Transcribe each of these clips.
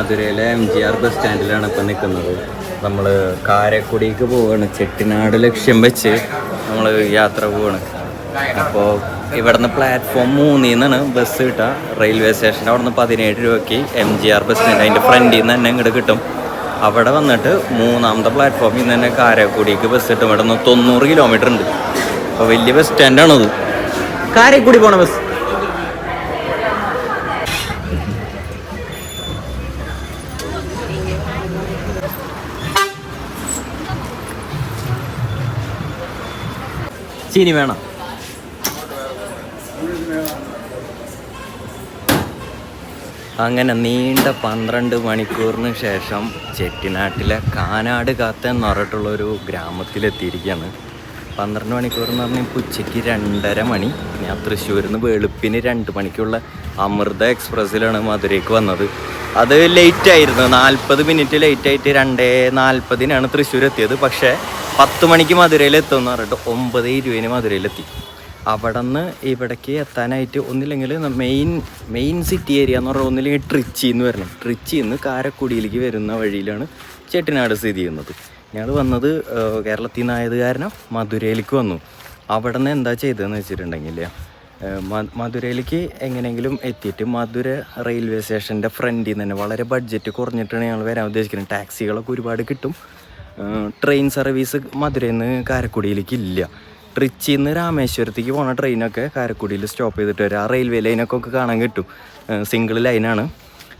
മധുരയിലെ M G R bus സ്റ്റാൻഡിലാണ് ഇപ്പം നിൽക്കുന്നത് നമ്മൾ കാരക്കുടിക്ക് പോവാണ്. ചെട്ടിനാട് ലക്ഷ്യം വെച്ച് നമ്മൾ യാത്ര പോവാണ്. അപ്പോൾ ഇവിടുന്ന് പ്ലാറ്റ്ഫോം മൂന്നിൽ നിന്നാണ് ബസ് കിട്ടുക റെയിൽവേ സ്റ്റേഷന്റെ അവിടെ നിന്ന് പതിനേഴ് രൂപയ്ക്ക് M G R bus stand അതിന്റെ ഫ്രണ്ടിൽ നിന്ന് തന്നെ ഇങ്ങോട്ട് കിട്ടും. അവിടെ വന്നിട്ട് മൂന്നാമത്തെ പ്ലാറ്റ്ഫോമിൽ നിന്ന് തന്നെ കാരക്കുടിക്ക് ബസ് കിട്ടും. ഇവിടെ നിന്ന് തൊണ്ണൂറ് കിലോമീറ്റർ ഉണ്ട്. അപ്പോൾ വലിയ ബസ് സ്റ്റാൻഡാണത് കാരക്കുടി പോണ ബസ് ചീനി വേണം. അങ്ങനെ നീണ്ട പന്ത്രണ്ട് മണിക്കൂറിന് ശേഷം ചെട്ടിനാട്ടിലെ കാനാട് കാത്ത എന്ന് പറഞ്ഞിട്ടുള്ളൊരു ഗ്രാമത്തിലെത്തിയിരിക്കുകയാണ്. പന്ത്രണ്ട് മണിക്കൂർ എന്ന് പറഞ്ഞാൽ ഇപ്പോൾ ഉച്ചയ്ക്ക് രണ്ടര മണി. ഞാൻ തൃശ്ശൂരിൽ നിന്ന് വെളുപ്പിന് രണ്ട് മണിക്കുള്ള അമൃത എക്സ്പ്രസ്സിലാണ് മധുരയ്ക്ക് വന്നത്. അത് ലേറ്റ് ആയിരുന്നു. നാൽപ്പത് മിനിറ്റ് ലേറ്റ് ആയിട്ട് രണ്ടേ നാൽപ്പതിനാണ് തൃശ്ശൂർ എത്തിയത് പക്ഷേ പത്ത് മണിക്ക് മധുരയിൽ എത്തുമെന്ന് പറഞ്ഞിട്ട് ഒമ്പത് ഇരുപതിന് മധുരയിലെത്തി അവിടെ നിന്ന് ഇവിടേക്ക് എത്താനായിട്ട് ഒന്നില്ലെങ്കിൽ മെയിൻ മെയിൻ സിറ്റി ഏരിയ എന്ന് പറഞ്ഞാൽ ഒന്നില്ലെങ്കിൽ ട്രിച്ചി എന്ന് വരണം. ട്രിച്ചി നിന്ന് കാരക്കുടിയിലേക്ക് വരുന്ന വഴിയിലാണ് ചെട്ടിനാട് സ്ഥിതി ചെയ്യുന്നത്. ഞങ്ങൾ വന്നത് കേരളത്തിൽ നിന്നായത് കാരണം മധുരയിലേക്ക് വന്നു. അവിടെ നിന്ന് എന്താ ചെയ്തതെന്ന് വെച്ചിട്ടുണ്ടെങ്കിൽ മധുരയിലേക്ക് എങ്ങനെയെങ്കിലും എത്തിയിട്ട് മധുര റെയിൽവേ സ്റ്റേഷന്റെ ഫ്രണ്ടിൽ നിന്ന് തന്നെ വളരെ ബഡ്ജറ്റ് കുറഞ്ഞിട്ടാണ് ഞങ്ങൾ വരാൻ ഉദ്ദേശിക്കുന്നത്. ടാക്സികളൊക്കെ ഒരുപാട് കിട്ടും. ട്രെയിൻ സർവീസ് മധുരയിൽ നിന്ന് കാരക്കുടിയിലേക്ക് ഇല്ല. ട്രിച്ചിയിൽ നിന്ന് രാമേശ്വരത്തേക്ക് പോണ ട്രെയിനൊക്കെ കാരക്കുടിയിൽ സ്റ്റോപ്പ് ചെയ്തിട്ട് വരും. ആ റെയിൽവേ ലൈനൊക്കെ ഒക്കെ കാണാൻ കിട്ടും. സിംഗിൾ ലൈനാണ്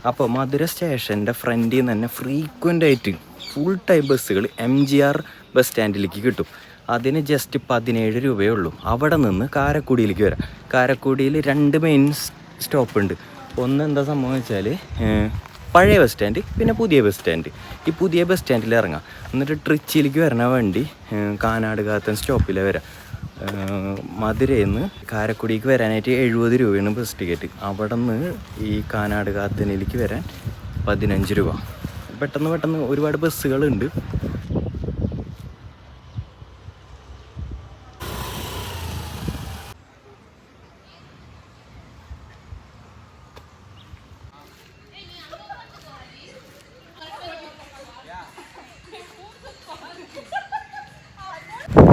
അപ്പോൾ മധുര സ്റ്റേഷന്റെ ഫ്രണ്ടിൽ നിന്ന് തന്നെ ഫ്രീക്വന്റ് ആയിട്ട് ഫുൾ ടൈം ബസ്സുകൾ എം ജി ആർ ബസ് സ്റ്റാൻഡിലേക്ക് കിട്ടും. അതിന് ജസ്റ്റ് പതിനേഴ് രൂപയേ ഉള്ളൂ. അവിടെ നിന്ന് കാരക്കുടിയിലേക്ക് വരാം. കാരക്കുടിയിൽ രണ്ട് മെയിൻ സ്റ്റോപ്പ് ഉണ്ട്. ഒന്ന് എന്താ സംഭവം വെച്ചാൽ പഴയ ബസ് സ്റ്റാൻഡ് പിന്നെ പുതിയ ബസ് സ്റ്റാൻഡ് ഈ പുതിയ ബസ് സ്റ്റാൻഡിൽ ഇറങ്ങാം. എന്നിട്ട് ട്രിച്ചിയിലേക്ക് വരണ വണ്ടി കാനാട് കാത്തൻ സ്റ്റോപ്പിൽ വരാം. മധുരയിൽ നിന്ന് കാരക്കുടിക്ക് വരാനായിട്ട് എഴുപത് രൂപയാണ് ബസ് ടിക്കറ്റ് അവിടെ നിന്ന് ഈ കാനാട് കാത്തനിലേക്ക് വരാൻ പതിനഞ്ച് രൂപ. പെട്ടെന്ന് പെട്ടെന്ന് ഒരുപാട് ബസ്സുകളുണ്ട്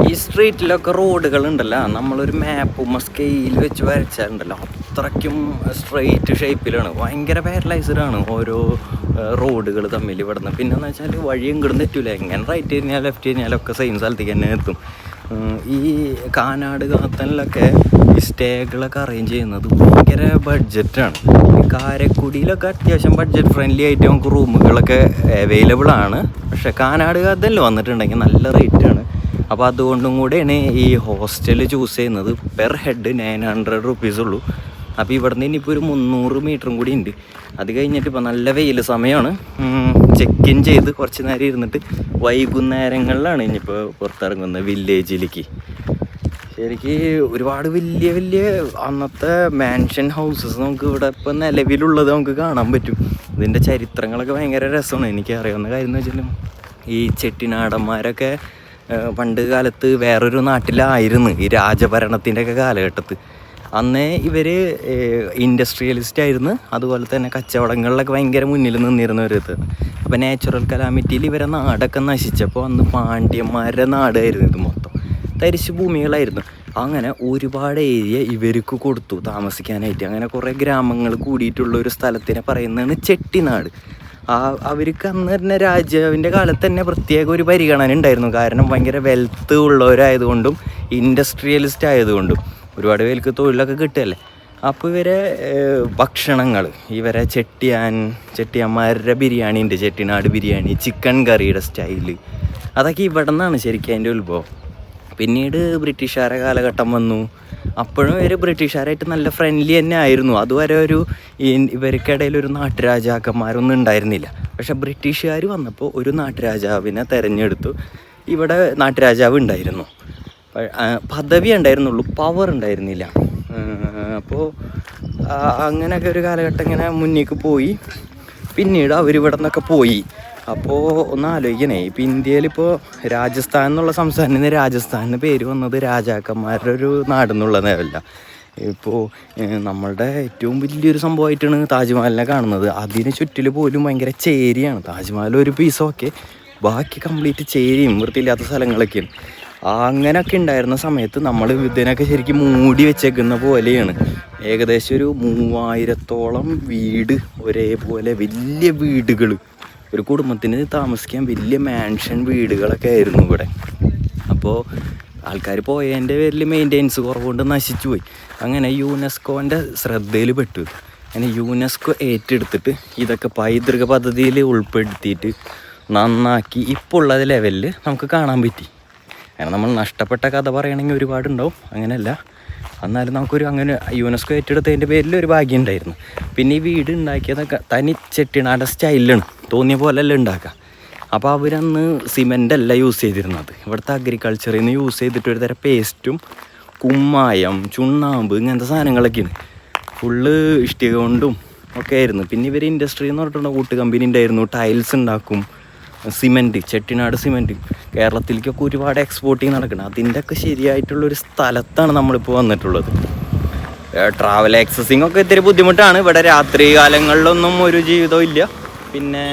ഈ സ്ട്രീറ്റിലൊക്കെ റോഡുകൾ ഉണ്ടല്ലോ നമ്മളൊരു മാപ്പും സ്കെയിൽ വെച്ച് വരച്ചാലുണ്ടല്ലോ. അത്രയ്ക്കും സ്ട്രെയിറ്റ് ഷേപ്പിലാണ് ഭയങ്കര പാരലൈസറാണ് ഓരോ റോഡുകൾ തമ്മിൽ ഇവിടുന്ന്. പിന്നെ എന്ന് വെച്ചാൽ വഴി ഇങ്ങോട്ട് തെറ്റൂല. എങ്ങനെ റൈറ്റ് കഴിഞ്ഞാൽ ലെഫ്റ്റ് കഴിഞ്ഞാലൊക്കെ സെയിം സ്ഥലത്തേക്ക് തന്നെ എത്തും. ഈ കാനാട് കാത്തനിലൊക്കെ ഈ സ്റ്റേകളൊക്കെ അറേഞ്ച് ചെയ്യുന്നത് ഭയങ്കര ബഡ്ജറ്റാണ് ഈ കാരക്കുടിയിലൊക്കെ അത്യാവശ്യം ബഡ്ജറ്റ് ഫ്രണ്ട്ലി ആയിട്ട് നമുക്ക് റൂമുകളൊക്കെ അവൈലബിൾ ആണ് പക്ഷേ കാനാട് കാത്തനിൽ വന്നിട്ടുണ്ടെങ്കിൽ നല്ല റേറ്റാണ് അപ്പോൾ അതുകൊണ്ടും കൂടെയാണ് ഈ ഹോസ്റ്റൽ ചൂസ് ചെയ്യുന്നത്. Per head nine hundred rupees ഉള്ളൂ. അപ്പോൾ ഇവിടുന്ന് ഇനിയിപ്പോൾ ഒരു മുന്നൂറ് മീറ്ററും കൂടി ഉണ്ട് അത് കഴിഞ്ഞിട്ട് ഇപ്പോൾ നല്ല വെയിൽ സമയമാണ് ചെക്ക് ഇൻ ചെയ്ത് കുറച്ച് നേരം ഇരുന്നിട്ട് വൈകുന്നേരങ്ങളിലാണ് ഇനിയിപ്പോൾ പുറത്തിറങ്ങുന്നത് വില്ലേജിലേക്ക് ശരിക്ക് ഒരുപാട് വലിയ വലിയ അന്നത്തെ മാൻഷൻ ഹൗസസ് നമുക്ക് ഇവിടെ ഇപ്പം നിലവിലുള്ളത് നമുക്ക് കാണാൻ പറ്റും. ഇതിന്റെ ചരിത്രങ്ങളൊക്കെ ഭയങ്കര രസമാണ്. എനിക്ക് അറിയാവുന്ന കാര്യം എന്ന് വെച്ചാൽ ഈ ചെട്ടിനാടന്മാരൊക്കെ പണ്ട് കാലത്ത് വേറൊരു നാട്ടിലായിരുന്നു ഈ രാജഭരണത്തിന്റെയൊക്കെ കാലഘട്ടത്ത്. അന്നേ ഇവർ ഇൻഡസ്ട്രിയലിസ്റ്റ് ആയിരുന്നു. അതുപോലെ തന്നെ കച്ചവടങ്ങളിലൊക്കെ ഭയങ്കര മുന്നിൽ നിന്നിരുന്ന ഒരു ഇത്. അപ്പോൾ നാച്ചുറൽ കലാമിറ്റിയിൽ ഇവരെ നാടൊക്കെ നശിച്ചപ്പോൾ അന്ന് പാണ്ഡ്യന്മാരുടെ നാടായിരുന്നു ഇത് മൊത്തം. തരിശു ഭൂമികളായിരുന്നു. അങ്ങനെ ഒരുപാട് ഏരിയ ഇവർക്ക് കൊടുത്തു താമസിക്കാനായിട്ട്. അങ്ങനെ കുറേ ഗ്രാമങ്ങൾ കൂടിയിട്ടുള്ള ഒരു സ്ഥലത്തിനെ പറയുന്നതാണ് ചെട്ടിനാട്. ആ അവർക്ക് അന്ന് തന്നെ രാജാവിന്റെ കാലത്ത് തന്നെ പ്രത്യേക ഒരു പരിഗണന ഉണ്ടായിരുന്നു. കാരണം ഭയങ്കര വെൽത്ത് ഉള്ളവരായതുകൊണ്ടും ഇൻഡസ്ട്രിയലിസ്റ്റ് ആയതുകൊണ്ടും ഒരുപാട് പേർക്ക് തൊഴിലൊക്കെ കിട്ടുകയല്ലേ? അപ്പോൾ ഇവരെ ഭക്ഷണങ്ങൾ ഇവരെ ചെട്ടിയാൻ ചെട്ടിയന്മാരുടെ ബിരിയാണി ഉണ്ട് ചെട്ടിനാട് ബിരിയാണി ചിക്കൻ കറിയുടെ സ്റ്റൈൽ അതൊക്കെ ഇവിടെ നിന്നാണ് ശരിക്കും അതിന്റെ ഉത്ഭവം. പിന്നീട് ബ്രിട്ടീഷുകാരെ കാലഘട്ടം വന്നു. അപ്പോഴും ഇവർ ബ്രിട്ടീഷുകാരായിട്ട് നല്ല ഫ്രണ്ട്ലി തന്നെ ആയിരുന്നു. അതുവരെ ഒരു ഇവർക്കിടയിൽ ഒരു നാട്ടുരാജാക്കന്മാരൊന്നും ഉണ്ടായിരുന്നില്ല. പക്ഷെ ബ്രിട്ടീഷുകാർ വന്നപ്പോൾ ഒരു നാട്ടുരാജാവിനെ തെരഞ്ഞെടുത്തു. ഇവിടെ നാട്ടുരാജാവ് ഉണ്ടായിരുന്നു. പദവി ഉണ്ടായിരുന്നുള്ളൂ പവർ ഉണ്ടായിരുന്നില്ല. അപ്പോൾ അങ്ങനെയൊക്കെ ഒരു കാലഘട്ടം ഇങ്ങനെ മുന്നേക്ക് പോയി. പിന്നീട് അവരിവിടെ നിന്നൊക്കെ പോയി. അപ്പോൾ ഒന്ന് ആലോചിക്കണേ ഇപ്പോൾ രാജസ്ഥാൻ എന്നുള്ള സംസ്ഥാനം നിന്ന് രാജസ്ഥാൻ എന്ന് പേര് വന്നത് രാജാക്കന്മാരുടെ ഒരു നാടെന്നുള്ളതല്ല ഇപ്പോൾ നമ്മളുടെ ഏറ്റവും വലിയൊരു സംഭവമായിട്ടാണ് താജ്മഹലിനെ കാണുന്നത്. അതിന് ചുറ്റിൽ പോലും ഭയങ്കര ചേരിയാണ്. താജ്മഹൽ ഒരു പീസൊക്കെ ബാക്കി കംപ്ലീറ്റ് ചേരിയും വൃത്തിയില്ലാത്ത സ്ഥലങ്ങളൊക്കെയാണ്. അങ്ങനെയൊക്കെ ഉണ്ടായിരുന്ന സമയത്ത് നമ്മൾ ഇതിനൊക്കെ ശരിക്കും മൂടി വെച്ചേക്കുന്ന പോലെയാണ്. ഏകദേശം ഒരു മൂവായിരത്തോളം വീട് ഒരേപോലെ വലിയ വീടുകൾ ഒരു കുടുംബത്തിന് താമസിക്കാൻ വലിയ മാൻഷൻ വീടുകളൊക്കെ ആയിരുന്നു ഇവിടെ. അപ്പോൾ ആൾക്കാർ പോയതിന്റെ പേരിൽ മെയിന്റെനൻസ് കുറവുകൊണ്ട് നശിച്ചു പോയി. അങ്ങനെ യുനെസ്കോന്റെ ശ്രദ്ധയിൽ പെട്ടു. അങ്ങനെ യുനെസ്കോ ഏറ്റെടുത്തിട്ട് ഇതൊക്കെ പൈതൃക പദ്ധതിയിൽ ഉൾപ്പെടുത്തിയിട്ട് നന്നാക്കി ഇപ്പോൾ ഉള്ള ലെവലിൽ നമുക്ക് കാണാൻ പറ്റി. അങ്ങനെ നമ്മൾ നഷ്ടപ്പെട്ട കഥ പറയണമെങ്കിൽ ഒരുപാടുണ്ടാവും. അങ്ങനെയല്ല. എന്നാലും നമുക്കൊരു അങ്ങനെ യുനെസ്കോ ഏറ്റെടുത്തതിന്റെ പേരിൽ ഒരു ഭാഗ്യം ഉണ്ടായിരുന്നു. പിന്നെ ഈ വീട് ഉണ്ടാക്കിയതൊക്കെ തനി ചെട്ടിനാട് സ്റ്റൈലാണ്. തോന്നിയ പോലെയല്ല ഉണ്ടാക്കുക. അപ്പോൾ അവരന്ന് സിമെന്റ് അല്ല യൂസ് ചെയ്തിരുന്നത്. ഇവിടുത്തെ അഗ്രികൾച്ചറിൽ നിന്ന് യൂസ് ചെയ്തിട്ട് ഒരു തരം പേസ്റ്റും കുമ്മായം ചുണ്ണാമ്പ് ഇങ്ങനത്തെ സാധനങ്ങളൊക്കെയാണ്. ഫുള്ള് ഇഷ്ടിക കൊണ്ടും ഒക്കെ ആയിരുന്നു. പിന്നെ ഇവർ ഇൻഡസ്ട്രി എന്ന് പറഞ്ഞിട്ടുണ്ടെങ്കിൽ കൂട്ട് കമ്പനി ഉണ്ടായിരുന്നു. ടൈൽസ് ഉണ്ടാക്കും. സിമെന്റ് ചെട്ടിനാട് സിമെന്റ് കേരളത്തിലേക്കൊക്കെ ഒരുപാട് എക്സ്പോർട്ടിങ് നടക്കണം. അതിന്റെ ഒക്കെ ശരിയായിട്ടുള്ളൊരു സ്ഥലത്താണ് നമ്മളിപ്പോൾ വന്നിട്ടുള്ളത്. ട്രാവൽ ആക്സസിങ് ഒക്കെ ഇത്തിരി ബുദ്ധിമുട്ടാണ്. ഇവിടെ രാത്രി കാലങ്ങളിലൊന്നും ഒരു ജീവിതവും ഇല്ല. പിന്നെ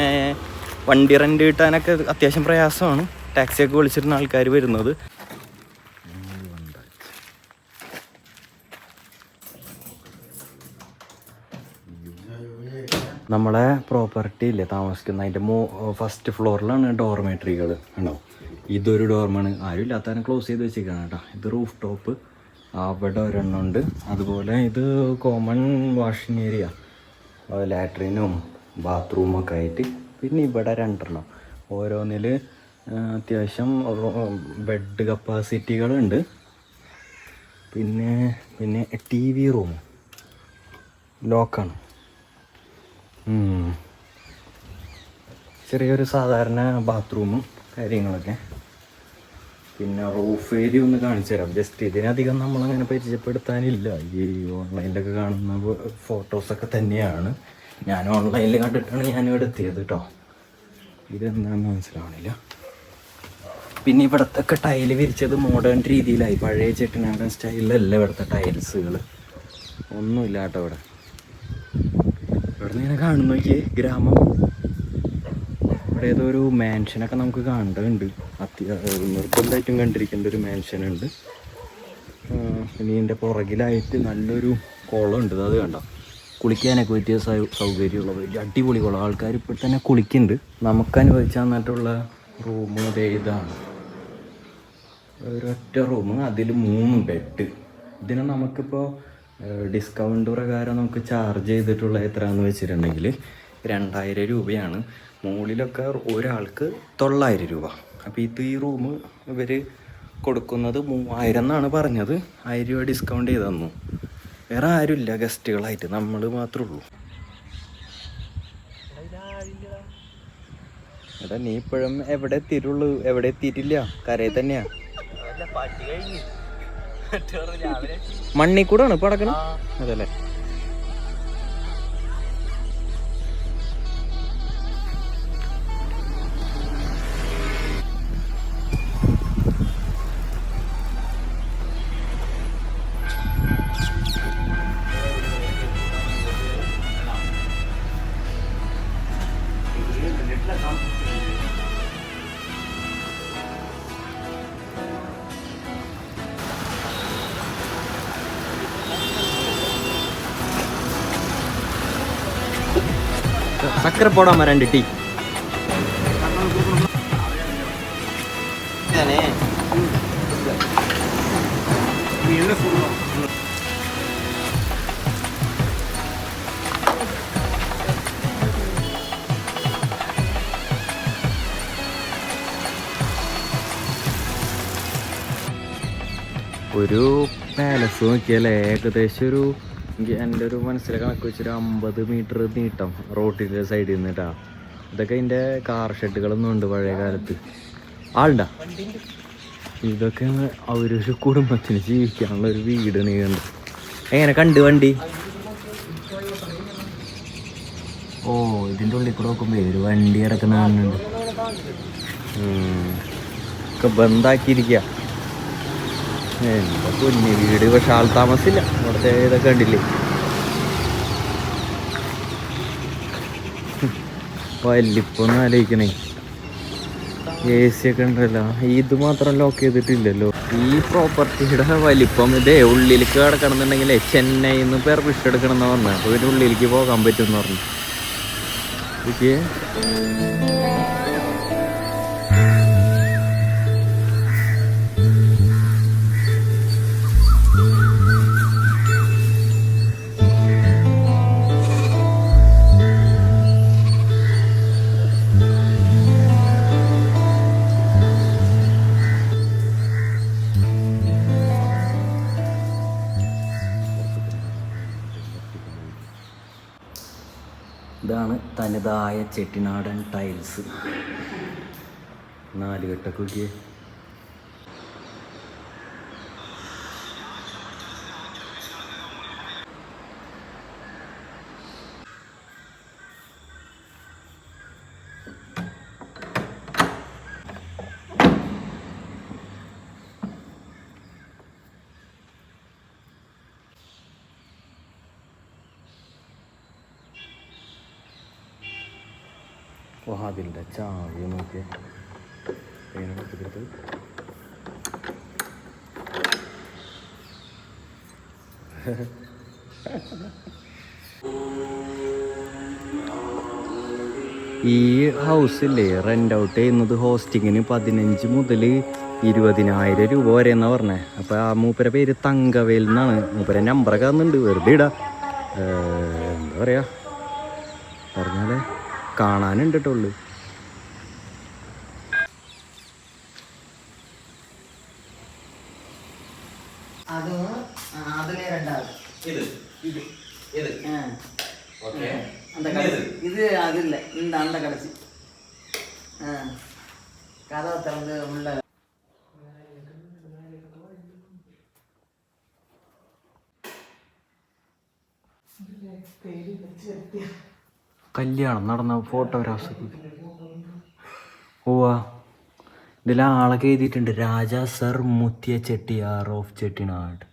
വണ്ടി റെന്റ് കിട്ടാനൊക്കെ അത്യാവശ്യം പ്രയാസമാണ്. ടാക്സിയൊക്കെ വിളിച്ചിരുന്ന ആൾക്കാർ വരുന്നത്. നമ്മളെ പ്രോപ്പർട്ടി ഇല്ലേ താമസിക്കുന്ന അതിന്റെ മോ ഫസ്റ്റ് ഫ്ലോറിലാണ് ഡോർമേറ്ററികൾ ഉണ്ടാവും. ഇതൊരു ഡോർമാണ് ആരും ഇല്ലാത്തതിനെ ക്ലോസ് ചെയ്ത് വെച്ചേക്കാണ് കേട്ടോ. ഇത് റൂഫ് ടോപ്പ് അവിടെ ഒരെണ്ണം ഉണ്ട് അതുപോലെ ഇത് കോമൺ വാഷിംഗ് ഏരിയ ലാട്രിനും ബാത്റൂമൊക്കെ ആയിട്ട് പിന്നെ ഇവിടെ രണ്ടെണ്ണം. ഓരോന്നിൽ അത്യാവശ്യം ബെഡ് കപ്പാസിറ്റികളുണ്ട് പിന്നെ പിന്നെ ടി വി റൂം ലോക്കാണ്. ചെറിയൊരു സാധാരണ ബാത്റൂമും കാര്യങ്ങളൊക്കെ. പിന്നെ റൂഫ് ഏരിയ ഒന്ന് കാണിച്ചു തരാം. ജസ്റ്റ് ഇതിനധികം നമ്മളങ്ങനെ പരിചയപ്പെടുത്താനില്ല. ഈ ഓൺലൈനിലൊക്കെ കാണുന്ന ഫോട്ടോസൊക്കെ തന്നെയാണ്. ഞാൻ ഓൺലൈനിൽ കണ്ടിട്ടാണ് ഞാൻ ഇവിടെ എത്തിയത് കേട്ടോ ഇതെന്താണെന്ന് മനസ്സിലാവണില്ല. പിന്നെ ഇവിടുത്തെ ഒക്കെ ടൈൽ വിരിച്ചത് മോഡേൺ രീതിയിലായി. പഴയ ചെട്ടിനാടൻ സ്റ്റൈലിലല്ല ഇവിടുത്തെ ടൈൽസുകൾ ഒന്നുമില്ല കേട്ടോ ഇവിടെ. ഇവിടെ ഇങ്ങനെ കാണുന്നു നോക്കിയേ ഗ്രാമം. ഇവിടെ ഏതോ ഒരു മാൻഷനൊക്കെ നമുക്ക് കാണേണ്ടതുണ്ട്. അത്യ നിർബന്ധമായിട്ടും കണ്ടിരിക്കേണ്ട ഒരു മാൻഷനുണ്ട് ഇനി ഇതിന്റെ പുറകിലായിട്ട് നല്ലൊരു കുളമുണ്ട്. അത് കണ്ടോ? കുളിക്കാനൊക്കെ പറ്റിയ സൗകര്യമുള്ള വലിയ അടിപൊളി കുളം. ആൾക്കാർ ഇപ്പോൾ തന്നെ കുളിക്കുന്നുണ്ട്. നമുക്ക് അനുഭവിച്ചു തന്നിട്ടുള്ള റൂം ദേ ഇതാണ്. ഒരൊറ്റ റൂം അതിൽ മൂന്ന് ബെഡ് ഇതിന് നമുക്കിപ്പോൾ ഡിസ്കൗണ്ട് പ്രകാരം നമുക്ക് ചാർജ് ചെയ്തിട്ടുള്ള എത്രയാണെന്ന് വെച്ചിട്ടുണ്ടെങ്കിൽ രണ്ടായിരം രൂപയാണ്. മുകളിലൊക്കെ ഒരാൾക്ക് തൊള്ളായിരം രൂപ. അപ്പോൾ ഇത് ഈ റൂം ഇവർ കൊടുക്കുന്നത് മൂവായിരം എന്നാണ് പറഞ്ഞത്. ആയിരം രൂപ ഡിസ്കൗണ്ട് ചെയ്ത് തന്നു. വേറെ ആരുമില്ല ഗസ്റ്റുകളായിട്ട് നമ്മൾ മാത്രമേ ഉള്ളൂ. എടാ നീ ഇപ്പോഴും എവിടെ എത്തിയിട്ടുള്ളൂ? എവിടെ എത്തിയിട്ടില്ല? കരയിൽ തന്നെയാ. മണ്ണിക്കൂടാണ് ഇപ്പൊ അടക്കണം അതല്ലേ சக்கரை போடாம ரெண்டு டீ ഒരു പാലസ് നോക്കിയാൽ ഏകദേശം ഒരു എനിക്ക് എന്റെ ഒരു മനസ്സിലെ കണക്ക് വെച്ചൊരു അമ്പത് മീറ്റർ നീട്ടം റോട്ടിന്റെ സൈഡിൽ നിന്നിട്ടാ. ഇതൊക്കെ അതിന്റെ കാർ ഷെഡുകളൊന്നും ഉണ്ട് പഴയ കാലത്ത്. ആളുണ്ടാ? ഇതൊക്കെ അവരൊരു കുടുംബത്തിന് ജീവിക്കാനുള്ള ഒരു വീട് നീണ്ട് എങ്ങനെ കണ്ട് വണ്ടി? ഓ ഇതിന്റെ ഉള്ളിൽ കൂടെ നോക്കുമ്പോൾ ഒരു വണ്ടി കിടക്കുന്ന കാണുന്നുണ്ട്. ബന്ധാക്കിയിരിക്കുക എന്താ കുഞ്ഞ് വീട് പക്ഷെ ആൾ താമസില്ല. ഇവിടുത്തെ ഇതൊക്കെ കണ്ടില്ലേ? വല്ലിപ്പൊന്നും ആലോചിക്കണേ. എ സി ഒക്കെ ഉണ്ടല്ലോ. ഇത് മാത്രം ലോക്ക് ചെയ്തിട്ടില്ലല്ലോ. ഈ പ്രോപ്പർട്ടിയുടെ വലിപ്പം ഇതേ ഉള്ളിലേക്ക് കിടക്കണമെന്നുണ്ടെങ്കിൽ ചെന്നൈയിൽ നിന്ന് പെർമിഷൻ എടുക്കണം എന്നാ പറഞ്ഞത് അപ്പോൾ ഇതിന്റെ ഉള്ളിലേക്ക് പോകാൻ പറ്റുമെന്ന് പറഞ്ഞു. തനതായ ചെട്ടിനാടൻ ടൈൽസ് നാല് കെട്ടൊക്കെ അതിന്റെ ചാവി നോക്കിയേ എടുത്തിട്ട് ഈ ഹൗസില്ലേ റെന്റ് ഔട്ട് ചെയ്യുന്നത് ഹോസ്റ്റിങ്ങിന് പതിനഞ്ച് മുതൽ ഇരുപതിനായിരം രൂപ വരെ എന്നാണ് പറഞ്ഞത് അപ്പോൾ ആ മൂപ്പരെ പേര് തങ്കവേൽ എന്നാണ്. മൂപ്പരെ നമ്പറൊക്കെ തന്നുണ്ട് വെറുതെ ഇടാ. എന്താ പറയുക പറഞ്ഞാലേ കാണാനുണ്ട് കേട്ടോ കല്യാണം നടന്ന ഫോട്ടോഗ്രാഫ്സ് ഓവാ ഇതിൽ ആളൊക്കെ എഴുതിയിട്ടുണ്ട്. Raja Sir Muthiah Chettiar of Chettinad.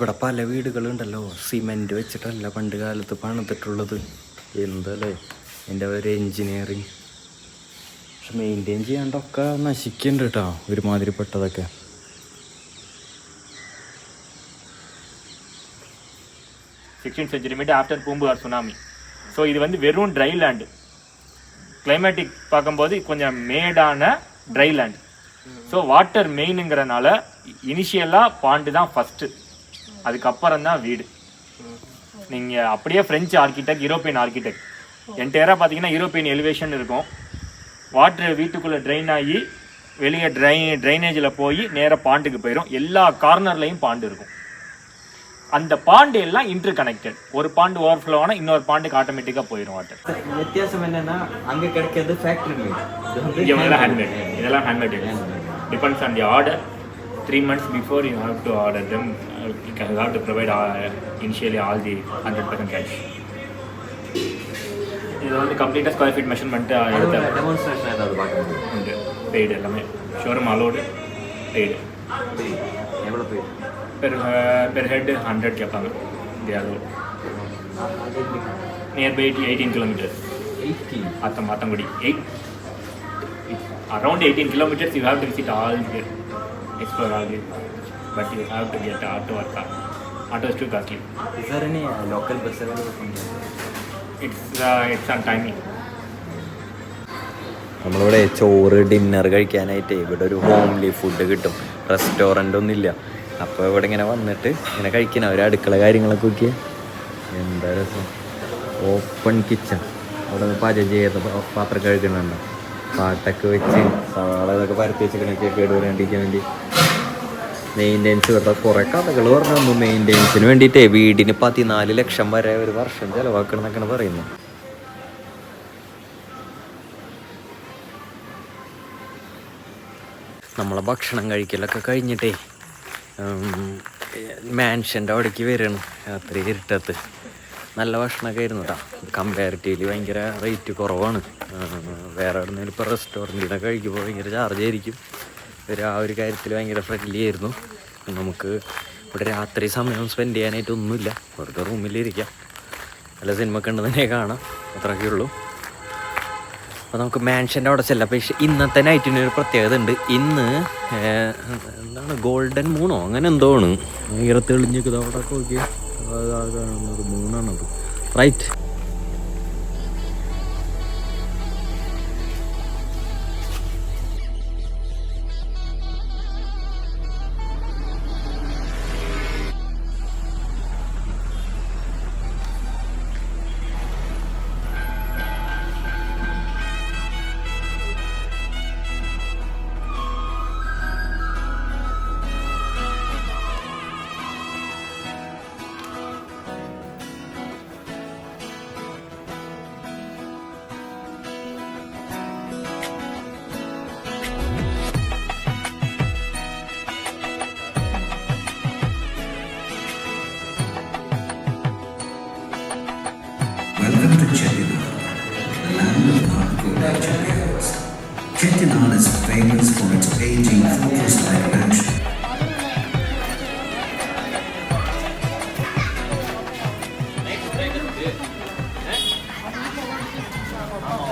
ഇവിടെ പല വീടുകളുണ്ടല്ലോ സിമെൻറ്റ് വെച്ചിട്ടല്ല പണ്ട് കാലത്ത് പണിതിട്ടുള്ളത് എന്തല്ലേ എൻ്റെ ഒരു എൻജിനീയറിങ് പക്ഷെ മെയിൻറ്റെയിൻ ചെയ്യാണ്ടൊക്കെ നശിക്കുന്നുണ്ട് കേട്ടോ ഒരുമാതിരിപ്പെട്ടതൊക്കെ sixteen century after Poompuhar tsunami so இது வந்து வெறும் ட்ரை லேண்டு கிளைமேட்டிக் பார்க்கும்போது கொஞ்சம் மேடான ட்ரை லேண்ட் ஸோ வாட்டர் மெயினுங்கிறனால இனிஷியலாக பாண்டு தான் ஃபஸ்ட்டு அதுக்கப்புறம் தான் வீடு. நீங்கள் அப்படியே ஃப்ரெஞ்சு ஆர்கிடெக்ட் யூரோப்பியன் ஆர்கிடெக்ட் என்டையராக பார்த்தீங்கன்னா யூரோப்பியன் எலிவேஷன் இருக்கும். வாட்ரு வீட்டுக்குள்ளே ட்ரெயின் ஆகி வெளியே ட்ரை ட்ரைனேஜில் போய் நேராக பாண்டுக்கு போயிடும் எல்லா கார்னர்லையும் பாண்டு இருக்கும். அந்த பாண்டு எல்லாம் இன்டர் கனெக்டட் ஒரு பாண்டு ஓவர்ஃப்ளோ ஆனால் இன்னொரு பாண்டுக்கு ஆட்டோமேட்டிக்காக போயிடும் வாட்டர் வித்தியாசம் என்னென்னா அங்கே கிடைக்கிறது ஃபேக்ட்ரி இதெல்லாம் ஹேண்ட்மேட் இதெல்லாம் handmade depends on the order three months before you have to order them. You have to provide all, initially all the 100% cash. இது வந்து கம்ப்ளீட்டாக ஸ்கொயர் ஃபீட் மெஷர்மெண்ட்டு எடுத்து டெமான்ஸ்ட்ரேஷன் ஏதாவது பார்க்க முடியும் உண்டு பெய்டு எல்லாமே ஷோரூம் அலோடு பெய்டு எவ்வளோ paid per per head hundred கேட்பாங்க India allowed nearby eighteen kilometres eighteen அத்தம் Athangudi eight around eighteen kilometres you have to visit all year explore all the, but you have to get auto or car. Auto is too costly. Is there any uh, local bus available from? It's uh, it's on timing. നമ്മളിവിടെ ചോറ് dinner കഴിക്കാനായിട്ട് ഇവിടെ ഒരു homely food കിട്ടും. Restaurant ഒന്നുമില്ല. അപ്പോൾ ഇവിടെ ഇങ്ങനെ വന്നിട്ട് ഇങ്ങനെ കഴിക്കണം. ഒരു അടുക്കള കാര്യങ്ങളൊക്കെ നോക്കിയേ. എന്താ രസം? ഓപ്പൺ കിച്ചൺ അവിടെ നിന്ന് പാചകം ചെയ്ത പാത്രം കഴുകുന്നുണ്ട് പാട്ടൊക്കെ വെച്ച് സവാള ഇതൊക്കെ പരത്തി വെച്ചിട്ട് കേട് വരാണ്ടിരിക്കാൻ വേണ്ടി. മെയിന്റെനൻസ് കേട്ടോ. കുറേ കഥകൾ പറഞ്ഞു തന്നു. മെയിന്റെനൻസിന് വേണ്ടിയിട്ട് വീടിന് പതിനാല് ലക്ഷം വരെ ഒരു വർഷം ചിലവാക്കണം എന്നൊക്കെയാണ് പറയുന്നത്. നമ്മളെ ഭക്ഷണം കഴിക്കലൊക്കെ കഴിഞ്ഞിട്ടേ മാൻഷന്റെ അവിടേക്ക് വരികയാണ് രാത്രി ഇരുട്ടത്ത് നല്ല ഭക്ഷണമൊക്കെ ആയിരുന്നു കേട്ടോ കമ്പാരിറ്റീവ്ലി ഭയങ്കര റേറ്റ് കുറവാണ്. വേറെ എവിടെ നിന്നും ഇപ്പോൾ റെസ്റ്റോറന്റിലൊക്കെ കഴിക്കുമ്പോൾ ഭയങ്കര ചാർജ് ആയിരിക്കും. ഇവർ ആ ഒരു കാര്യത്തിൽ ഭയങ്കര ഫ്രണ്ട്ലി ആയിരുന്നു. നമുക്ക് ഇവിടെ രാത്രി സമയം സ്പെൻഡ് ചെയ്യാനായിട്ട് ഒന്നുമില്ല. വെറുതെ റൂമിലിരിക്കാം നല്ല സിനിമ കണ്ടു തന്നെ കാണാം. അത്രയൊക്കെ ഉള്ളൂ. അപ്പോൾ നമുക്ക് മാൻഷന്റെ അവിടെ ചെല്ലാം. പക്ഷേ ഇന്നത്തെ നൈറ്റിന് ഒരു പ്രത്യേകത ഉണ്ട്. ഇന്ന് എന്താണ്? ഗോൾഡൻ മൂണോ അങ്ങനെ എന്തോ ആണ്. ഭയങ്കര തെളിഞ്ഞിരിക്കുന്നത് അവിടെ നോക്കിയാൽ കാണുന്നത്. മൂണാണത് right Welcome to Chettinad, the land of hardcore Chettiads. Chettinad is famous for its aging fortress-like mansion.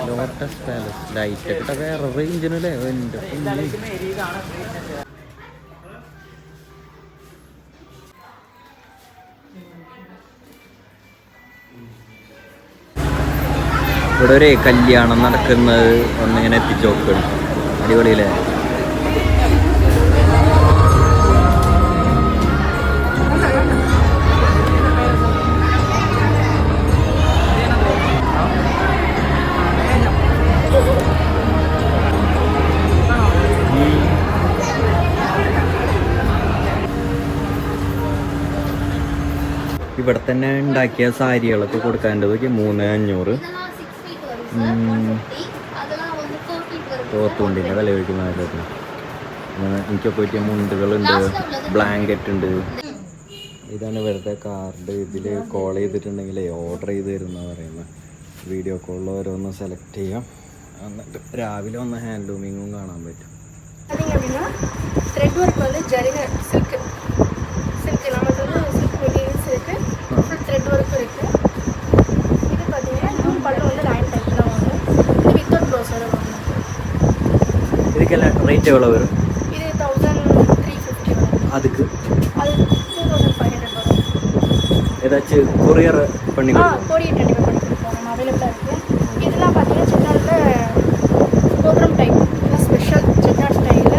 Lotus palace light ഒക്കെ വേറെ റേഞ്ചിനല്ലേ എന്റെ ഇവിടെ ഒരു കല്യാണം നടക്കുന്നത് ഒന്നിങ്ങനെ എത്തിച്ചു നോക്കണം. അടിപൊളിയില്ലേ? ഇവിടെ തന്നെ ഉണ്ടാക്കിയ സാരികളൊക്കെ കൊടുക്കാന്റെ മൂന്ന് അഞ്ഞൂറ്. തോർത്തുണ്ടിന്റെ വില കഴിക്കുന്നതായിട്ട് എനിക്കൊക്കെ പറ്റിയ മുണ്ടുകളുണ്ട് ബ്ലാങ്കറ്റ് ഉണ്ട്. ഇതാണ് ഇവരുടെ കാർഡ് ഇതിൽ കോൾ ചെയ്തിട്ടുണ്ടെങ്കിൽ ഓർഡർ ചെയ്ത് തരുന്ന പറയുന്നത് വീഡിയോ കോളിൽ ഓരോന്ന് സെലക്ട് ചെയ്യാം. എന്നിട്ട് രാവിലെ ഒന്ന് ഹാൻഡ് ലൂമിങ്ങും കാണാൻ പറ്റും. ത്രെഡ് വർക്ക് വന്ന് ജരിന് ரேட் எவ்வளோ வரும்? இது தௌசண்ட் த்ரீ ஃபிஃப்டி அதுக்கு. அது டூ தௌசண்ட் ஃபைவ் ஹண்ட்ரட் வரும் ஏதாச்சும் கொரியர் பண்ணி ஆ கொரியர் கண்டிப்பாக பண்ணி கொடுப்போம் நம்ம அவைலபிளாக இருக்குது இதெல்லாம் பார்த்தீங்கன்னா செட்டிநாட்டில் கோபுரம் டைப் ஸ்பெஷல் செட்டிநாட் ஸ்டைலில்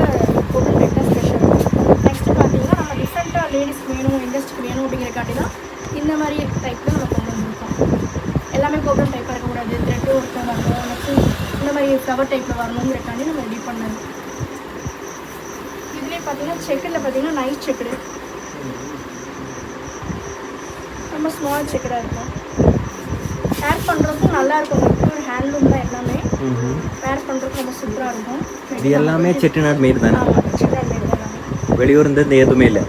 கோபுரம் டைப் தான் ஸ்பெஷல் நெக்ஸ்ட்டு பார்த்தீங்கன்னா நம்ம டிஃப்ரெண்ட்டாக லேடிஸ்க்கு வேணும் இண்டஸ்ட்ரிக்கு வேணும் அப்படிங்கிறக்காட்டி தான் இந்த மாதிரி டைப்பில் நம்ம கொண்டு வந்திருக்கோம். எல்லாமே கோபுரம் டைப்பாக இருக்கக்கூடாது. த்ரெட்டு ஒர்க்காக வரணும் நெக்ஸ்ட்டு இந்த மாதிரி ஃப்ளவர் டைப்பில் வரணுங்கிறக்காண்டி நம்ம ரெடி பண்ணது. இதுலேயே பார்த்தீங்கன்னா செக்கில் பார்த்தீங்கன்னா நைட் செக்குடு ரொம்ப ஸ்மால் செக்கடாக இருக்கும். வேர் பண்ணுறதுக்கும் நல்லா இருக்கும். ஒரு ஹேண்ட்லூம் தான் எல்லாமே. வேர் பண்ணுறதுக்கு ரொம்ப சூப்பராக இருக்கும். இது எல்லாமே செட்டிநாடு மாரி தானே? செக்கடாக மேட் எல்லாமே. வெளியூர்ந்து இந்த எதுவுமே இல்லை?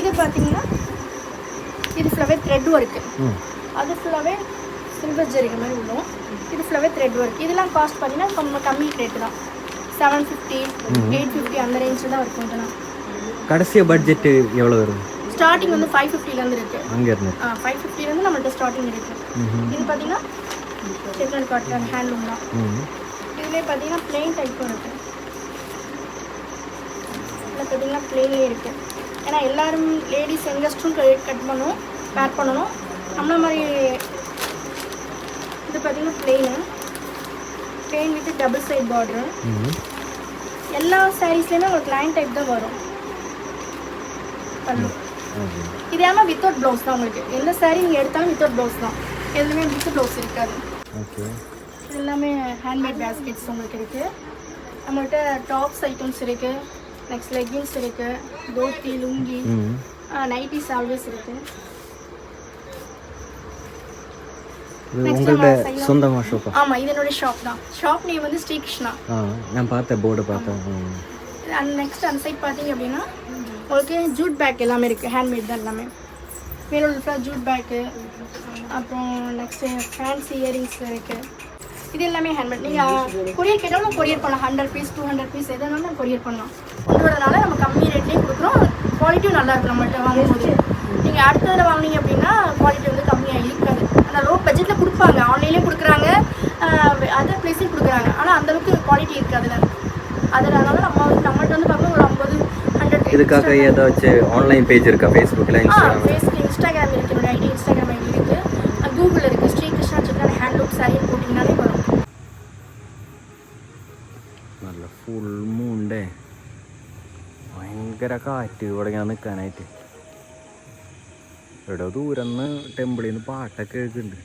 இது பார்த்தீங்கன்னா இது ஃபுல்லாகவே த்ரெட் ஒர்க்கு ம். அது ஃபுல்லாகவே சில்வர் ஜரிகை மாதிரி விடும் இது ஃபுல்லாகவே த்ரெட் ஒர்க் இதெல்லாம் காஸ்ட் பார்த்தீங்கன்னா ரொம்ப கம்மி ரேட்டு தான். செவன் ஃபிஃப்டி எயிட் ஃபிஃப்டி அந்த ரேஞ்சில் தான் இருக்கும் இதெல்லாம் கடைசி பட்ஜெட்டு எவ்வளோ வரும் ஸ்டார்டிங் வந்து ஃபைவ் ஃபிஃப்டிலேருந்து இருக்குது அங்கேருந்து. ஃபைவ் ஃபிஃப்டிலேருந்து நம்மள்ட்ட ஸ்டார்டிங் இருக்குது இது பார்த்தீங்கன்னா செட்டிநாடு காட்டன் ஹேண்ட்லூம் தான். இதுலேயே பார்த்தீங்கன்னா பிளெயின் டைப்பும் இருக்குது இதில் பார்த்தீங்கன்னா பிளெயின்லேயே இருக்குது ஏன்னா எல்லாரும் லேடிஸ் எங்கஸ்ட்டும் கட் பண்ணணும் பேக் பண்ணணும். நம்மள மாதிரி இது பார்த்தீங்கன்னா plain plain with double side border எல்லா சாரீஸ்லேயுமே உங்களுக்கு லைன் டைப் தான் வரும். பல்லு இது ஏமா வித்தவுட் ப்ளவுஸ் தான் உங்களுக்கு. எந்த saree நீங்கள் எடுத்தாலும் வித்தவுட் ப்ளவுஸ் தான். எதுவுமே வித் ப்ளவுஸ் இருக்காது. ஓகே. இது எல்லாமே ஹேண்ட்மேட் பேஸ்கெட்ஸ் உங்களுக்கு இருக்குது நம்மள்ட்ட டாப்ஸ் ஐட்டம்ஸ் இருக்குது நெக்ஸ்ட் லெகின்ஸ் இருக்குது தோத்தி லுங்கி ம். நைட்டிஸ் ஆல்வேஸ் இருக்குது செய்யலாம். சொந்தமாக ஷோப்பா ஆமாம் இது என்னோட ஷாப் தான். ஷாப் நேம் வந்து ஸ்ரீகிருஷ்ணா. நான் பார்த்தேன் போர்டு பார்த்தேன். அந்த நெக்ஸ்ட் அந்த சைட் பார்த்தீங்க அப்படின்னா உங்களுக்கு ஜூட் பேக் எல்லாமே இருக்குது ஹேண்ட்மேட் தான் எல்லாமே. மேலே உள்ள ஜூட் பேக்கு அப்புறம் நெக்ஸ்ட்டு ஃபேன்சி இயரிங்ஸ் இருக்குது இது எல்லாமே ஹேண்ட்மேட் நீங்கள் கொரியர் கேட்டாலும் கொரியர் பண்ணலாம். Hundred piece two hundred piece எதுனாலும் கொரியர் பண்ணலாம். கொண்டு வரதுனால நம்ம கம்மி ரேட்லேயும் கொடுக்குறோம். குவாலிட்டியும் நல்லா இருக்கும் நம்மள்ட்ட வாங்கும்போது. நீங்கள் அடுத்ததில் வாங்குனீங்க அப்படின்னா குவாலிட்டி வந்து லோ பட்ஜெட்டில் கொடுப்பாங்க ஆன்லைன்லேயும் கொடுக்குறாங்க அதர் பிளேஸ்லையும் கொடுக்குறாங்க ஆனால் அந்தளவுக்கு குவாலிட்டி இருக்காதுல அதனால நம்ம வந்து நம்மள்ட்ட வந்து பார்க்கணும் ஒரு ஐம்பது ஹண்ட்ரட் இதுக்காக ஏதாச்சும் ஆன்லைன் பேஜ் இருக்கா ஃபேஸ்புக்கில் ஆ இன்ஸ்டாகிராமில் ஃபேஸ்புக் இன்ஸ்டாகிராம் இருக்கு என்னோட ஐடி இன்ஸ்டாகிராம் ஐடி இருக்கு கூகுள் இருக்கு Sri Krishna chicken handloom sorry போட்டிங்கனாலே வரும் നല്ല ഫുൾ മൂണ്ടേ ഭയങ്കര കാറ്റ് ഇവിടെ ഞാൻ നിൽക്കാനായിട്ട് എവിടെ ദൂരം നിന്ന് ടെമ്പിളിൽ നിന്ന് പാട്ടൊക്കെ കേൾക്കുന്നുണ്ട്